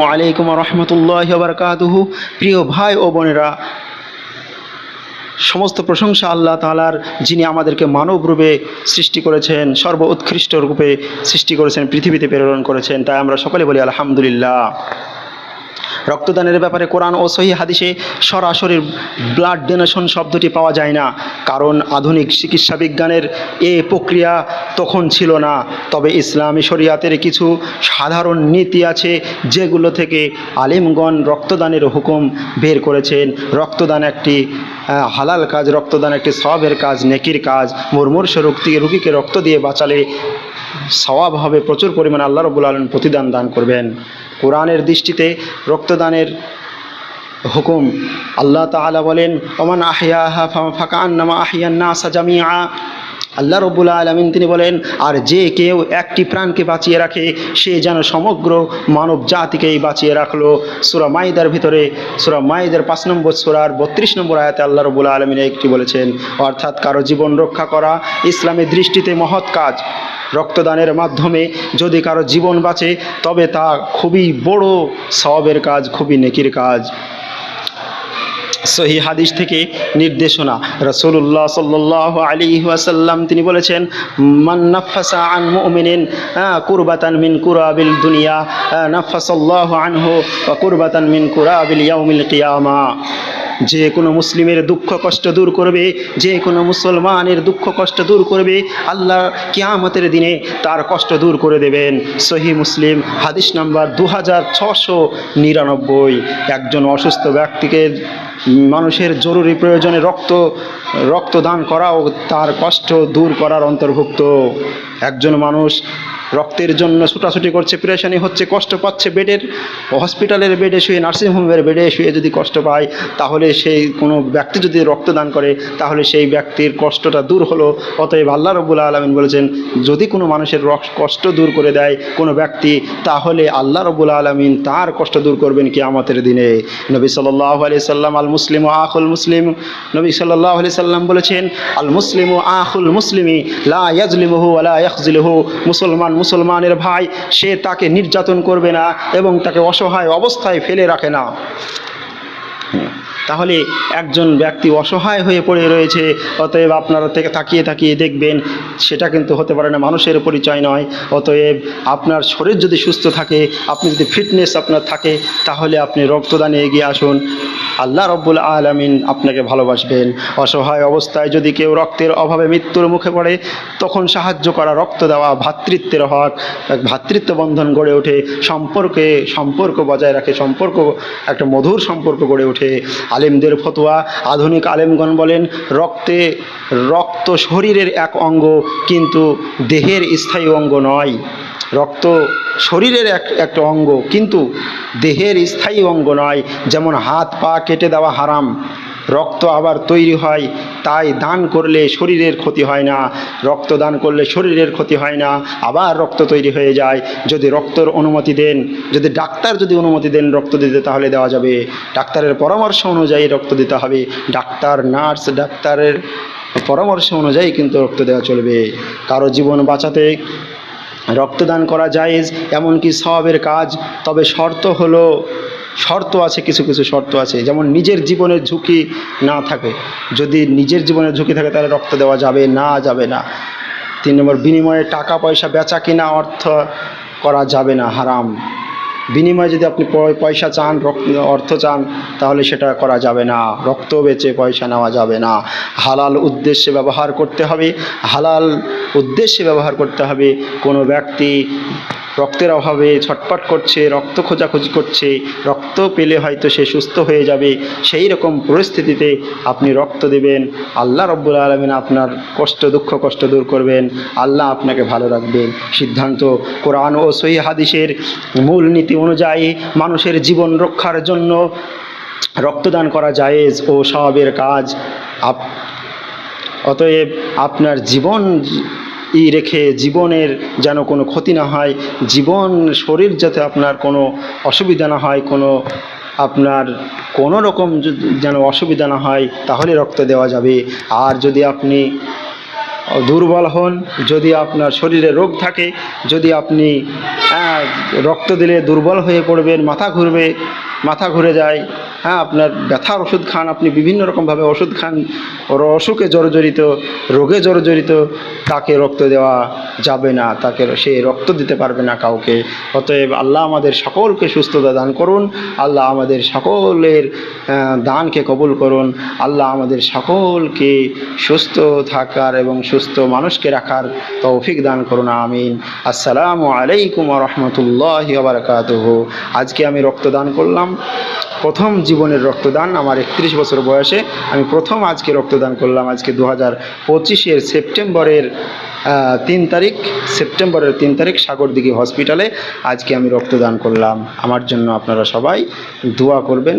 আলাইকুম রহমতুল্লাহ বারকাতুহু। প্রিয় ভাই ও বোনেরা, সমস্ত প্রশংসা আল্লাহ তালার যিনি আমাদেরকে মানব রূপে সৃষ্টি করেছেন, সর্ব উৎকৃষ্ট রূপে সৃষ্টি করেছেন, পৃথিবীতে প্রেরণ করেছেন, তাই আমরা সকলে বলি আলহামদুলিল্লাহ। রক্তদানের ব্যাপারে কোরআন ও সহি হাদিসে সরাসরি ব্লাড ডোনেশন শব্দটি পাওয়া যায় না। কারণ আধুনিক চিকিৎসা বিজ্ঞানের এ প্রক্রিয়া তখন ছিল না। তবে ইসলামী শরিয়াতের কিছু সাধারণ নীতি আছে যেগুলো থেকে আলিমগণ রক্তদানের হুকুম বের করেছেন। রক্তদান একটি হালাল কাজ, রক্তদান একটি সবের কাজ, নেকির কাজ। মুরমুর্ষ রোগী রুগীকে রক্ত দিয়ে বাঁচালে সওয়াব হবে প্রচুর পরিমাণে আল্লাহ রবুল আলম প্রতিদান দান করবেন। কোরআনের দৃষ্টিতে রক্তদানের হুকুম আল্লাহ তাআলা বলেন, ওমান আহিয়া ফাঁকা আন্নামা আহিয়ান্না সাজামিয়া আল্লাহ রব্বুল আলমিন তিনি বলেন, আর যে কেউ একটি প্রাণকে বাঁচিয়ে রাখে, সে যেন সমগ্র মানব জাতিকেই বাঁচিয়ে রাখল। সুরা মাইদার ভিতরে, সুরা মাইদার পাঁচ নম্বর সুরার বত্রিশ নম্বর আয়াতে আল্লাহ রব্বুল আলমিন একটি বলেছেন, অর্থাৎ কারও জীবন রক্ষা করা ইসলামের দৃষ্টিতে মহৎ কাজ। রক্তদানের মাধ্যমে যদি কারও জীবন বাঁচে, তবে তা খুবই বড় সবের কাজ, খুবই নেকির কাজ। সহি হাদিস থেকে নির্দেশনা। রসুল্লাহ সাল্লাহ আলী ওয়াসাল্লাম তিনি বলেছেন মান্নাফাসা আন মুমিনিন কুরবাতান মিন কুরাবিল দুনিয়া নাফাসাল্লাহ আনহু কুরবাতান মিন কুরাবিল ইয়াউমিল কিয়ামা। যে কোনো মুসলিমের দুঃখ কষ্ট দূর করবে, যে কোনো মুসলমানের দুঃখ কষ্ট দূর করবে, আল্লাহ কিয়ামতের দিনে তার কষ্ট দূর করে দেবেন। সহি মুসলিম, হাদিস নাম্বার দু হাজার ছশো নিরানব্বই। একজন অসুস্থ ব্যক্তিকে মানুষের জরুরি প্রয়োজনে রক্ত, রক্তদান করাও তার কষ্ট দূর করার অন্তর্ভুক্ত। একজন মানুষ রক্তের জন্য ছুটাছুটি করছে প্রেশানি হচ্ছে, কষ্ট পাচ্ছে বেডের হসপিটালের বেডে শুয়ে নার্সিংহোমের বেডে শুয়ে যদি কষ্ট পায়, তাহলে সেই কোনো ব্যক্তি যদি রক্তদান করে, তাহলে সেই ব্যক্তির কষ্টটা দূর হলো। অতএব আল্লাহ রবুল্লা আলমিন বলেছেন, যদি কোনো মানুষের কষ্ট দূর করে দেয় কোনো ব্যক্তি, তাহলে আল্লাহ রবুল্লা আলমিন তার কষ্ট দূর করবেন কি আমাদের দিনে। নবী সাল্লাহ আলি সাল্লাম আল মুসলিম ও আখুল মুসলিম, নবী সাল্লাহ আলি সাল্লাম বলেছেন আল মুসলিম ও আখুল মুসলিমি, লা ইয়াজলিমহু আলা মুসলমান মুসলমানের ভাই, সে তাকে নির্যাতন করবে না এবং তাকে অসহায় অবস্থায় ফেলে রাখে না। তাহলে একজন ব্যক্তি অসহায় হয়ে পড়ে রয়েছে, অতএব আপনারা থেকে তাকিয়ে তাকিয়ে দেখবেন, সেটা কিন্তু হতে পারে না, মানুষের পরিচয় নয়। অতএব আপনার শরীর যদি সুস্থ থাকে, আপনি যদি ফিটনেস আপনার থাকে, তাহলে আপনি রক্তদানে এগিয়ে আসুন। আল্লাহ রব্বুল আলমিন আপনাকে ভালোবাসবেন। অসহায় অবস্থায় যদি কেউ রক্তের অভাবে মৃত্যুর মুখে পড়ে, তখন সাহায্য করা, রক্ত দেওয়া, ভাতৃত্বের হক এক ভ্রাতৃত্ব বন্ধন গড়ে ওঠে, সম্পর্কে, সম্পর্ক বজায় রাখে, সম্পর্ক, একটা মধুর সম্পর্ক গড়ে ওঠে। আলেমদের ফতোয়া, আধুনিক আলেমগণ বলেন, রক্তে, রক্ত শরীরের এক অঙ্গ, কিন্তু দেহের স্থায়ী অঙ্গ নয়। রক্ত শরীরের এক, একটা অঙ্গ, কিন্তু দেহের স্থায়ী অঙ্গ নয়। যেমন হাত পা কেটে দেওয়া হারাম, রক্ত আবার তৈরি হয়, তাই দান করলে শরীরের ক্ষতি হয় না। রক্ত দান করলে শরীরের ক্ষতি হয় না, আবার রক্ত তৈরি হয়ে যায়। যদি রক্তর অনুমতি দেন, যদি ডাক্তার যদি অনুমতি দেন রক্ত দিতে, তাহলে দেওয়া যাবে। ডাক্তারের পরামর্শ অনুযায়ী রক্ত দিতে হবে। ডাক্তার, নার্স, ডাক্তারের পরামর্শ অনুযায়ী কিন্তু রক্ত দেওয়া চলবে। কারও জীবন বাঁচাতে রক্তদান করা জায়েজ, এমনকি সবের কাজ, তবে শর্ত হলো, শর্ত আছে, কিছু কিছু শর্ত আছে। যেমন নিজের জীবনের ঝুঁকি না থাকে। যদি নিজের জীবনের ঝুঁকি থাকে, তাহলে রক্ত দেওয়া যাবে না যাবে না। তিন নম্বর, বিনিময়ে টাকা পয়সা বেচা কিনা অর্থ করা যাবে না, হারাম। বিনিময়ে যদি আপনি পয়- পয়সা চান অর্থ চান, তাহলে সেটা করা যাবে না। রক্ত বেচে পয়সা নেওয়া যাবে না। হালাল উদ্দেশ্যে ব্যবহার করতে হবে। হালাল উদ্দেশ্যে ব্যবহার করতে হবে। কোনো ব্যক্তি রক্তের অভাবে ছটপট করছে, রক্ত খোঁজাখুঁজি করছে, রক্ত পেলে হয়তো সে সুস্থ হয়ে যাবে। সেই রকম পরিস্থিতিতে আপনি রক্ত দেবেন। আল্লাহ রব্বুল আলমিন আপনার কষ্ট, দুঃখ, কষ্ট দূর করবেন। আল্লাহ আপনাকে ভালো রাখবেন। সিদ্ধান্ত কোরআন ও সহি হাদিসের মূল নীতি অনুযায়ী মানুষের জীবন রক্ষার জন্য রক্তদান করা জায়েজ ও সবের কাজ। অতএব আপনার জীবন ই রেখে জীবনের যেন কোনো ক্ষতি না হয়, জীবন, শরীর যাতে আপনার কোনো অসুবিধা না হয়, কোনো আপনার কোনো রকম যেন অসুবিধা না হয়, তাহলে রক্ত দেওয়া যাবে। আর যদি আপনি দুর্বল হন, যদি আপনার শরীরে রোগ থাকে, যদি আপনি রক্ত দিলে দুর্বল হয়ে পড়বেন, মাথা ঘুরবে, মাথা ঘুরে যায় হ্যাঁ আপনার ব্যথার ওষুধ খান, আপনি বিভিন্ন রকমভাবে ওষুধ খান। অসুখে জর্জরিত, রোগে জর্জরিত, তাকে রক্ত দেওয়া যাবে না, তাকে সে রক্ত দিতে পারবে না কাউকে। অতএব আল্লাহ আমাদের সকলকে সুস্থতা দান করুন, আল্লাহ আমাদের সকলের দানকে কবুল করুন, আল্লাহ আমাদের সকলকে সুস্থ থাকার এবং সুস্থ মানুষকে রাখার তৌফিক দান করুন, আমিন। আসসালামু আলাইকুম রহমতুল্লাহ আজকে আমি রক্তদান করলাম। প্রথম জীবনের রক্তদান আমার একত্রিশ বছর বয়সে। আমি প্রথম আজকে রক্তদান করলাম, আজকে দু হাজার পঁচিশের সেপ্টেম্বরের তিন তারিখ, সেপ্টেম্বরের তিন তারিখ সাগরদিঘি হসপিটালে আজকে আমি রক্তদান করলাম। আমার জন্য আপনারা সবাই দোয়া করবেন।